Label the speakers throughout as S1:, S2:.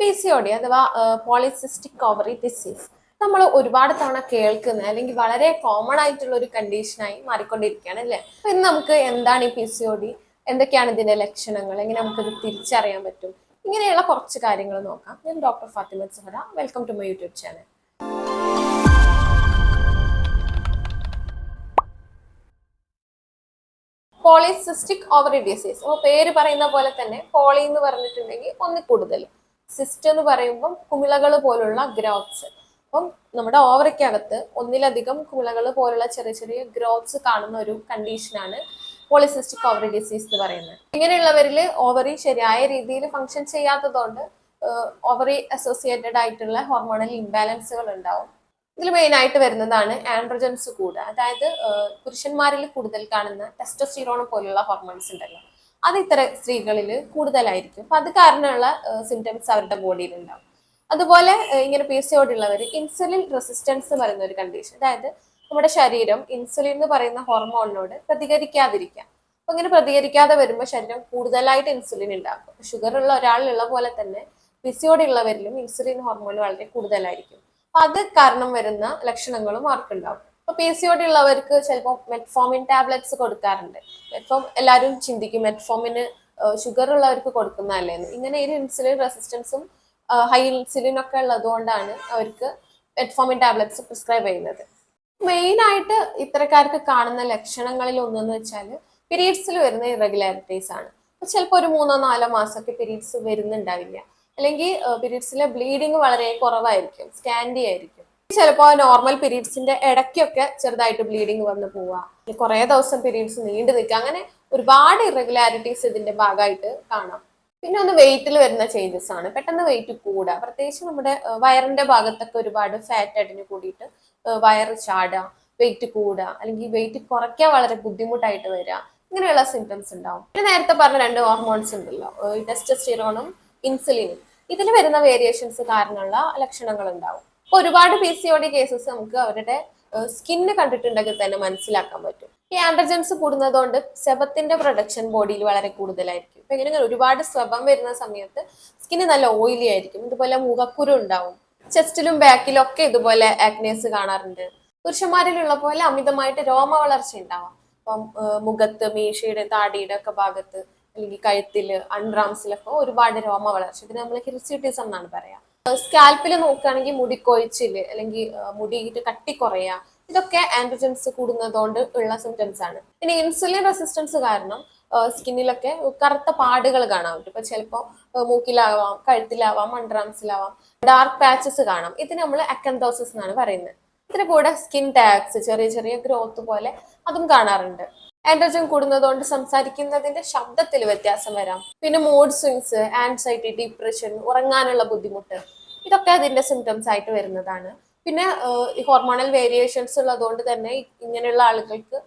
S1: P C O D അഥവാ polycystic ovary disease നമ്മൾ ഒരുപാട് തവണ കേൾക്കുന്ന അല്ലെങ്കിൽ വളരെ കോമൺ ആയിട്ടുള്ള ഒരു കണ്ടീഷനായി മാറിക്കൊണ്ടിരിക്കുകയാണ് അല്ലേ? അപ്പൊ ഇന്ന് നമുക്ക് എന്താണ് ഈ പി സി ഒ ഡി എന്തൊക്കെയാണ് ഇതിന്റെ ലക്ഷണങ്ങൾ? എങ്ങനെ നമുക്കത് തിരിച്ചറിയാൻ പറ്റും? ഇങ്ങനെയുള്ള കുറച്ച് കാര്യങ്ങൾ നോക്കാം. ഞാൻ doctor Fathima Sahra welcome to my YouTube channel polycystic ovary disease അപ്പോൾ പേര് പറയുന്ന പോലെ തന്നെ പോളി എന്ന് പറഞ്ഞിട്ടുണ്ടെങ്കിൽ ഒന്നിൽ കൂടുതൽ. സിസ്റ്റ് എന്ന് പറയുമ്പം കുമിളകൾ പോലുള്ള ഗ്രോത്ത്സ്. അപ്പം നമ്മുടെ ഓവറയ്ക്കകത്ത് ഒന്നിലധികം കുമിളകൾ പോലുള്ള ചെറിയ ചെറിയ ഗ്രോത്ത്സ് കാണുന്ന ഒരു കണ്ടീഷനാണ് പോളിസിസ്റ്റിക് ഓവറി ഡിസീസ് എന്ന് പറയുന്നത്. ഇങ്ങനെയുള്ളവരിൽ ഓവറി ശരിയായ രീതിയിൽ ഫങ്ഷൻ ചെയ്യാത്തതുകൊണ്ട് ഓവറി അസോസിയേറ്റഡ് ആയിട്ടുള്ള ഹോർമോണൽ ഇംബാലൻസുകൾ ഉണ്ടാവും. ഇതിൽ മെയിൻ ആയിട്ട് വരുന്നതാണ് ആൻഡ്രോജൻസ് കൂടുക അതായത് പുരുഷന്മാരിൽ കൂടുതൽ കാണുന്ന ടെസ്റ്റോസ്റ്റിറോൺ പോലുള്ള ഹോർമോൺസ് ഉണ്ടല്ലോ. അത് ഇത്തരം സ്ത്രീകളിൽ കൂടുതലായിരിക്കും. അപ്പൊ അത് കാരണമുള്ള സിംറ്റംസ് അവരുടെ ബോഡിയിൽ ഉണ്ടാവും. അതുപോലെ ഇങ്ങനെ പി സി ഉള്ളവർ ഇൻസുലിൻ റെസിസ്റ്റൻസ് എന്ന് പറയുന്ന ഒരു കണ്ടീഷൻ അതായത് നമ്മുടെ ശരീരം ഇൻസുലിൻ എന്ന് പറയുന്ന ഹോർമോണിനോട് പ്രതികരിക്കാതിരിക്കാം അപ്പൊ ഇങ്ങനെ പ്രതികരിക്കാതെ വരുമ്പോൾ ശരീരം കൂടുതലായിട്ട് ഇൻസുലിൻ ഉണ്ടാക്കും. ഷുഗർ ഉള്ള ഒരാളിലുള്ള പോലെ തന്നെ പി സി ഉള്ളവരിലും ഇൻസുലിൻ ഹോർമോൺ വളരെ കൂടുതലായിരിക്കും. അപ്പൊ അത് കാരണം വരുന്ന ലക്ഷണങ്ങളും അവർക്കുണ്ടാവും അപ്പൊ പി സി ഒടി ഉള്ളവർക്ക് ചിലപ്പോൾ മെറ്റ്ഫോമിൻ ടാബ്ലറ്റ്സ് കൊടുക്കാറുണ്ട്. മെറ്റ്ഫോം എല്ലാവരും ചിന്തിക്കും മെറ്റ്ഫോമിന് ഷുഗർ ഉള്ളവർക്ക് കൊടുക്കുന്നതല്ലേന്ന് ഇങ്ങനെ ഒരു ഇൻസുലിൻ റെസിസ്റ്റൻസും ഹൈ ഇൻസുലിൻ ഒക്കെ ഉള്ളതുകൊണ്ടാണ് അവർക്ക് മെറ്റ്ഫോമിൻ ടാബ്ലറ്റ്സ് പ്രിസ്ക്രൈബ് ചെയ്യുന്നത്. മെയിൻ ആയിട്ട് ഇത്തരക്കാർക്ക് കാണുന്ന ലക്ഷണങ്ങളിൽ ഒന്നെന്ന് വെച്ചാൽ പീരീഡ്സിൽ വരുന്ന ഇറഗുലാരിറ്റീസ് ആണ്. ചിലപ്പോൾ ഒരു മൂന്നോ നാലോ മാസമൊക്കെ പീരീഡ്സ് വരുന്നുണ്ടാവില്ല. അല്ലെങ്കിൽ പീരീഡ്സിലെ ബ്ലീഡിങ് വളരെ കുറവായിരിക്കും സ്കാൻഡി ആയിരിക്കും ചിലപ്പോൾ നോർമൽ പീരീഡ്സിന്റെ ഇടയ്ക്കൊക്കെ ചെറുതായിട്ട് ബ്ലീഡിങ് വന്ന് പോവാ. കുറേ ദിവസം പീരീഡ്സ് നീണ്ടു നിൽക്കുക. അങ്ങനെ ഒരുപാട് ഇറഗുലാരിറ്റീസ് ഇതിന്റെ ഭാഗമായിട്ട് കാണാം. പിന്നെ ഒന്ന് വെയിറ്റിൽ വരുന്ന ചേഞ്ചസ് ആണ്. പെട്ടെന്ന് വെയിറ്റ് കൂടുക. പ്രത്യേകിച്ച് നമ്മുടെ വയറിന്റെ ഭാഗത്തൊക്കെ ഒരുപാട് ഫാറ്റ് അടിഞ്ഞു കൂടിയിട്ട് വയറ് ചാടുക വെയിറ്റ് കൂടുക അല്ലെങ്കിൽ വെയിറ്റ് കുറയ്ക്കാൻ വളരെ ബുദ്ധിമുട്ടായിട്ട് വരിക. ഇങ്ങനെയുള്ള സിംറ്റംസ് ഉണ്ടാവും. പിന്നെ നേരത്തെ പറഞ്ഞ രണ്ട് ഹോർമോൺസ് ഉണ്ടല്ലോ. ടെസ്റ്റസ്റ്റിറോണും ഇൻസുലിനും ഇതിൽ വരുന്ന വേരിയേഷൻസ് കാരണമുള്ള ലക്ഷണങ്ങൾ ഉണ്ടാവും. അപ്പൊ ഒരുപാട് P C O D cases നമുക്ക് അവരുടെ സ്കിന്ന് കണ്ടിട്ടുണ്ടെങ്കിൽ തന്നെ മനസ്സിലാക്കാൻ പറ്റും. ഈ ആൻഡ്രജൻസ് കൂടുന്നതുകൊണ്ട് സെബത്തിന്റെ പ്രൊഡക്ഷൻ ബോഡിയിൽ വളരെ കൂടുതലായിരിക്കും. ഇപ്പൊ ഇങ്ങനെ ഒരുപാട് സ്വഭം വരുന്ന സമയത്ത് സ്കിന്ന് നല്ല ഓയിലി ആയിരിക്കും. ഇതുപോലെ മുഖക്കുരു ഉണ്ടാവും. ചെസ്റ്റിലും ബാക്കിലും ഒക്കെ ഇതുപോലെ ആക്നേസ് കാണാറുണ്ട്. പുരുഷന്മാരിലുള്ള പോലെ അമിതമായിട്ട് രോമ വളർച്ച ഉണ്ടാവാം. അപ്പം മുഖത്ത് മീശയുടെ താടിയുടെ ഒക്കെ ഭാഗത്ത് അല്ലെങ്കിൽ കഴുത്തിൽ അൺറാംസിലൊക്കെ ഒരുപാട് രോമ വളർച്ച. ഇതിന് നമ്മൾ ഹിർസ്യൂട്ടിസം എന്നാണ് പറയാ. സ്കാൽപ്പിൽ നോക്കുകയാണെങ്കിൽ മുടി കൊഴിച്ചിൽ അല്ലെങ്കിൽ മുടി കട്ടി കുറയുക ഇതൊക്കെ ആന്റിജൻസ് കൂടുന്നതുകൊണ്ട് ഉള്ള സിംറ്റംസ് ആണ്. പിന്നെ ഇൻസുലിൻ റെസിസ്റ്റൻസ് കാരണം സ്കിന്നിലൊക്കെ കറുത്ത പാടുകൾ കാണാൻ പറ്റും. ഇപ്പൊ ചിലപ്പോൾ മൂക്കിലാവാം കഴുത്തിലാവാം മൺഡ്രാംസിലാവാം ഡാർക്ക് പാച്ചസ് കാണാം. ഇത് നമ്മൾ അക്കന്തോസിസ് എന്നാണ് പറയുന്നത്. ഇതിന് കൂടെ സ്കിൻ ടാക്സ് ചെറിയ ചെറിയ ഗ്രോത്ത് പോലെ അതും കാണാറുണ്ട്. ആൻഡ്രജൻ കൂടുന്നതുകൊണ്ട് സംസാരിക്കുന്നതിന്റെ ശബ്ദത്തിൽ വ്യത്യാസം വരാം. പിന്നെ മൂഡ് സ്വിങ്സ് ആൻസൈറ്റി ഡിപ്രഷൻ ഉറങ്ങാനുള്ള ബുദ്ധിമുട്ട് ഇതൊക്കെ അതിന്റെ സിംറ്റംസ് ആയിട്ട് വരുന്നതാണ്. പിന്നെ ഈ ഹോർമോണൽ വേരിയേഷൻസ് ഉള്ളതുകൊണ്ട് തന്നെ ഇങ്ങനെയുള്ള ആളുകൾക്ക്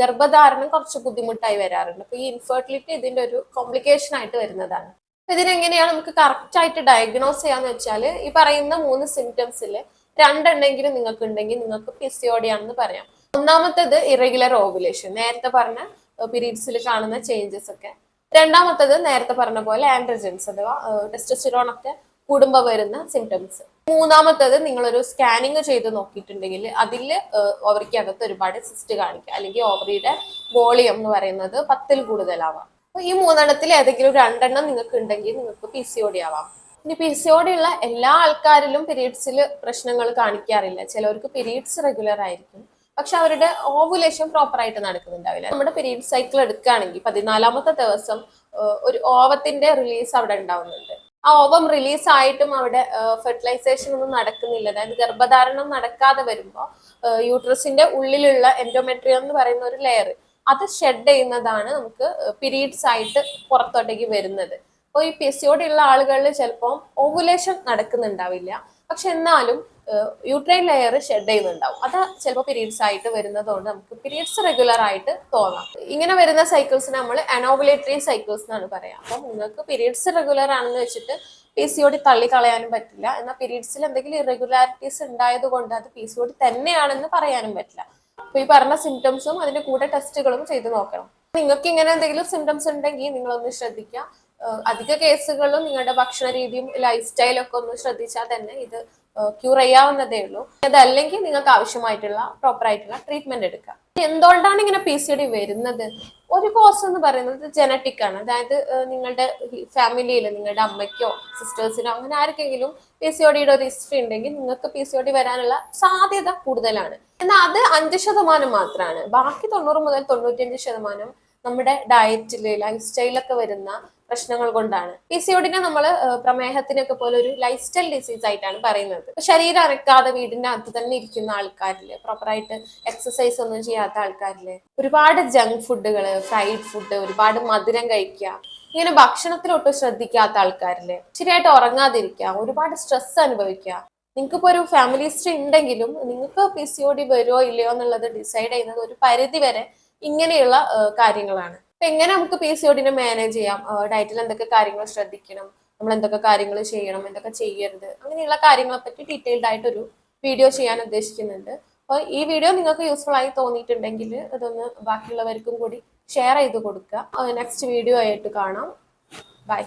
S1: ഗർഭധാരണം കുറച്ച് ബുദ്ധിമുട്ടായി വരാറുണ്ട്. അപ്പൊ ഈ ഇൻഫെർട്ടിലിറ്റി ഇതിന്റെ ഒരു കോംപ്ലിക്കേഷൻ ആയിട്ട് വരുന്നതാണ്. ഇതിനെങ്ങനെയാണ് നമുക്ക് കറക്റ്റ് ആയിട്ട് ഡയഗ്നോസ് ചെയ്യാന്ന് വെച്ചാൽ ഈ പറയുന്ന മൂന്ന് സിംറ്റംസിൽ രണ്ടെണ്ണെങ്കിലും നിങ്ങൾക്ക് ഉണ്ടെങ്കിൽ നിങ്ങൾക്ക് പി സി ആണെന്ന് പറയാം. ഒന്നാമത്തേത് ഇറഗുലർ ഓവുലേഷൻ നേരത്തെ പറഞ്ഞ പീരീഡ്സിൽ കാണുന്ന ചേഞ്ചസ് ഒക്കെ. രണ്ടാമത്തേത് നേരത്തെ പറഞ്ഞ പോലെ ആൻഡ്രജൻസ് അഥവാ ടെസ്റ്റസ്റ്റിറോൺ ഒക്കെ കൂടുമ്പോൾ വരുന്ന സിംറ്റംസ് മൂന്നാമത്തത് നിങ്ങളൊരു സ്കാനിങ് ചെയ്ത് നോക്കിയിട്ടുണ്ടെങ്കിൽ അതിൽ ഓവറിക്കകത്ത് ഒരുപാട് സിസ്റ്റ് കാണിക്കുക. അല്ലെങ്കിൽ ഓവറിയുടെ വോളിയം എന്ന് പറയുന്നത് പത്തിൽ കൂടുതലാവാം. അപ്പൊ ഈ മൂന്നെണ്ണത്തിൽ ഏതെങ്കിലും രണ്ടെണ്ണം നിങ്ങൾക്ക് ഉണ്ടെങ്കിൽ നിങ്ങൾക്ക് പി സി ഡി ആവാം. ഇനി പി സി ഡി ഉള്ള എല്ലാ ആൾക്കാരിലും പീരീഡ്സിൽ പ്രശ്നങ്ങൾ കാണിക്കാറില്ല. ചിലവർക്ക് പീരീഡ്സ് റെഗുലർ ആയിരിക്കും. പക്ഷെ അവരുടെ ഓവുലേഷൻ പ്രോപ്പർ ആയിട്ട് നടക്കുന്നുണ്ടാവില്ല. നമ്മുടെ പീരീഡ് സൈക്കിൾ എടുക്കുകയാണെങ്കിൽ പതിനാലാമത്തെ ദിവസം ഒരു ഓവത്തിന്റെ റിലീസ് അവിടെ ഉണ്ടാവുന്നുണ്ട്. ആ ഓവം റിലീസ് ആയിട്ടും അവിടെ ഫെർട്ടിലൈസേഷൻ ഒന്നും നടക്കുന്നില്ല. അതായത് ഗർഭധാരണം നടക്കാതെ വരുമ്പോൾ യൂട്രസിന്റെ ഉള്ളിലുള്ള എൻഡോമെട്രിയം എന്ന് പറയുന്ന ഒരു ലെയർ അത് ഷെഡ് ചെയ്യുന്നതാണ് നമുക്ക് പീരീഡ്സ് ആയിട്ട് പുറത്തോട്ടേക്ക് വരുന്നത്. അപ്പോൾ ഈ പി സി ഉള്ള ആളുകളിൽ ചിലപ്പോൾ ഓവുലേഷൻ നടക്കുന്നുണ്ടാവില്ല. പക്ഷെ എന്നാലും യൂട്രൈൻ ലെയർ ഷെഡ് ചെയ്യുന്നുണ്ടാവും. അത് ചിലപ്പോൾ പീരീഡ്സ് ആയിട്ട് വരുന്നതുകൊണ്ട് നമുക്ക് പീരീഡ്സ് റെഗുലർ ആയിട്ട് തോന്നാം. ഇങ്ങനെ വരുന്ന സൈക്കിൾസ് നമ്മൾ അനോവുലേറ്ററി സൈക്കിൾസ് എന്നാണ് പറയാം. അപ്പം നിങ്ങൾക്ക് പീരീഡ്സ് റെഗുലർ ആണെന്ന് വെച്ചിട്ട് പി സി ഒടി തള്ളിക്കളയാനും പറ്റില്ല. എന്നാൽ പീരീഡ്സിൽ എന്തെങ്കിലും ഇറഗുലാരിറ്റീസ് ഉണ്ടായത് കൊണ്ട് അത് പി സി ഒടി തന്നെയാണെന്ന് പറയാനും പറ്റില്ല. അപ്പൊ ഈ പറഞ്ഞ സിംറ്റംസും അതിന്റെ കൂടെ ടെസ്റ്റുകളും ചെയ്ത് നോക്കണം. നിങ്ങൾക്ക് ഇങ്ങനെ എന്തെങ്കിലും സിംറ്റംസ് ഉണ്ടെങ്കിൽ നിങ്ങളൊന്ന് ശ്രദ്ധിക്കുക. അധിക കേസുകളും നിങ്ങളുടെ ഭക്ഷണ രീതിയും ലൈഫ് സ്റ്റൈലൊക്കെ ഒന്ന് ശ്രദ്ധിച്ചാൽ തന്നെ ഇത് ക്യൂർ ചെയ്യാവുന്നതേ ഉള്ളൂ. അതല്ലെങ്കിൽ നിങ്ങൾക്ക് ആവശ്യമായിട്ടുള്ള പ്രോപ്പർ ആയിട്ടുള്ള ട്രീറ്റ്മെന്റ് എടുക്കുക എന്തുകൊണ്ടാണ് ഇങ്ങനെ പി സി ഡി വരുന്നത്? ഒരു കോസ് എന്ന് പറയുന്നത് ജനറ്റിക് ആണ്. അതായത് നിങ്ങളുടെ ഫാമിലിയിൽ നിങ്ങളുടെ അമ്മയ്ക്കോ സിസ്റ്റേഴ്സിനോ അങ്ങനെ ആർക്കെങ്കിലും പി സി ഒ ഡിയുടെ ഒരു ഹിസ്റ്ററി ഉണ്ടെങ്കിൽ നിങ്ങൾക്ക് പി സി ഒ ഡി വരാനുള്ള സാധ്യത കൂടുതലാണ്. എന്നാൽ അത് അഞ്ച് ശതമാനം മാത്രമാണ്. ബാക്കി തൊണ്ണൂറ് മുതൽ തൊണ്ണൂറ്റിയഞ്ച് ശതമാനം നമ്മുടെ ഡയറ്റിൽ ലൈഫ് സ്റ്റൈലൊക്കെ വരുന്ന പ്രശ്നങ്ങൾ കൊണ്ടാണ്. പി സി ഒഡിനെ നമ്മൾ പ്രമേഹത്തിനൊക്കെ പോലെ ഒരു ലൈഫ് സ്റ്റൈൽ ഡിസീസ് ആയിട്ടാണ് പറയുന്നത്. ശരീരം അനക്കാതെ വീടിന്റെ അകത്ത് തന്നെ ഇരിക്കുന്ന ആൾക്കാരിൽ പ്രോപ്പറായിട്ട് എക്സസൈസ് ഒന്നും ചെയ്യാത്ത ആൾക്കാരിൽ ഒരുപാട് ജങ്ക് ഫുഡുകൾ ഫ്രൈഡ് ഫുഡ് ഒരുപാട് മധുരം കഴിക്കുക ഇങ്ങനെ ഭക്ഷണത്തിൽ ഒട്ടും ശ്രദ്ധിക്കാത്ത ആൾക്കാരിൽ ശരിയായിട്ട് ഉറങ്ങാതിരിക്കുക ഒരുപാട് സ്ട്രെസ് അനുഭവിക്കുക. നിങ്ങൾക്ക് ഇപ്പോൾ ഒരു ഫാമിലി ഹിസ്റ്ററി ഉണ്ടെങ്കിലും നിങ്ങൾക്ക് പി സി ഒ ഡി വരുമോ ഇല്ലയോ എന്നുള്ളത് ഡിസൈഡ് ചെയ്യുന്നത് ഒരു പരിധി വരെ ഇങ്ങനെയുള്ള കാര്യങ്ങളാണ്. അപ്പൊ എങ്ങനെ നമുക്ക് പി സി ഒഡിനെ മാനേജ് ചെയ്യാം? ഡയറ്റിൽ എന്തൊക്കെ കാര്യങ്ങൾ ശ്രദ്ധിക്കണം? നമ്മൾ എന്തൊക്കെ കാര്യങ്ങൾ ചെയ്യണം? എന്തൊക്കെ ചെയ്യരുത്? അങ്ങനെയുള്ള കാര്യങ്ങളെ പറ്റി ഡീറ്റെയിൽഡ് ആയിട്ട് ഒരു വീഡിയോ ചെയ്യാൻ ഉദ്ദേശിക്കുന്നുണ്ട്. അപ്പോൾ ഈ വീഡിയോ നിങ്ങൾക്ക് യൂസ്ഫുൾ ആയി തോന്നിയിട്ടുണ്ടെങ്കിൽ അതൊന്ന് ബാക്കിയുള്ളവർക്കും കൂടി ഷെയർ ചെയ്ത് കൊടുക്കുക. നെക്സ്റ്റ് വീഡിയോ ആയിട്ട് കാണാം. ബൈ